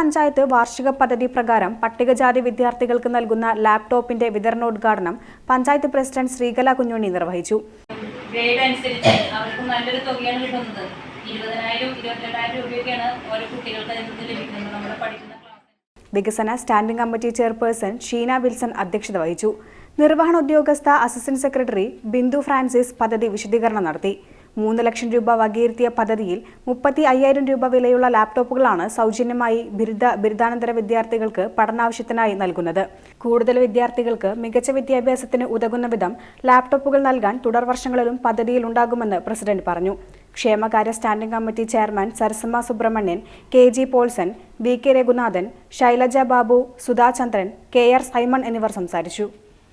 പഞ്ചായത്ത് വാർഷിക പദ്ധതി പ്രകാരം പട്ടികജാതി വിദ്യാർത്ഥികൾക്ക് നൽകുന്ന ലാപ്ടോപ്പിന്റെ വിതരണോദ്ഘാടനം പഞ്ചായത്ത് പ്രസിഡന്റ് ശ്രീകല കുഞ്ഞുണ്ണി നിർവഹിച്ചു. ഗ്രേഡ് അനുസരിച്ച് അവർക്ക് നല്ലൊരു തുകയാണ് കിട്ടുന്നത്. ഇരുപതിനായിരം ഇരുപത്തിരണ്ടായിരം രൂപയൊക്കെയാണ് ഓരോ കുട്ടികൾക്ക് നിന്ന് ലഭിക്കുന്നത് നമ്മുടെ പഠിക്കുന്ന വികസന standing committee chairperson Sheena Wilson അധ്യക്ഷത വഹിച്ചു. നിർവഹണ ഉദ്യോഗസ്ഥ അസിസ്റ്റന്റ് സെക്രട്ടറി ബിന്ദു ഫ്രാൻസിസ് പദ്ധതി വിശദീകരണം നടത്തി. മൂന്ന് ലക്ഷം രൂപ വകയിരുത്തിയ പദ്ധതിയിൽ മുപ്പത്തി അയ്യായിരം രൂപ വിലയുള്ള ലാപ്ടോപ്പുകളാണ് സൗജന്യമായി ബിരുദ ബിരുദാനന്തര വിദ്യാർത്ഥികൾക്ക് പഠനാവശ്യത്തിനായി നൽകുന്നത്. കൂടുതൽ വിദ്യാർത്ഥികൾക്ക് മികച്ച വിദ്യാഭ്യാസത്തിന് ഉതകുന്ന വിധം ലാപ്ടോപ്പുകൾ നൽകാൻ തുടർ വർഷങ്ങളിലും പദ്ധതിയിൽ ഉണ്ടാകുമെന്ന് പ്രസിഡന്റ് പറഞ്ഞു. ക്ഷേമകാര്യ standing committee chairman Sarasamma Subramanian K G Paulson V K Raghunathan Shailaja Babu Sudhachandran K R Simon എന്നിവർ സംസാരിച്ചു.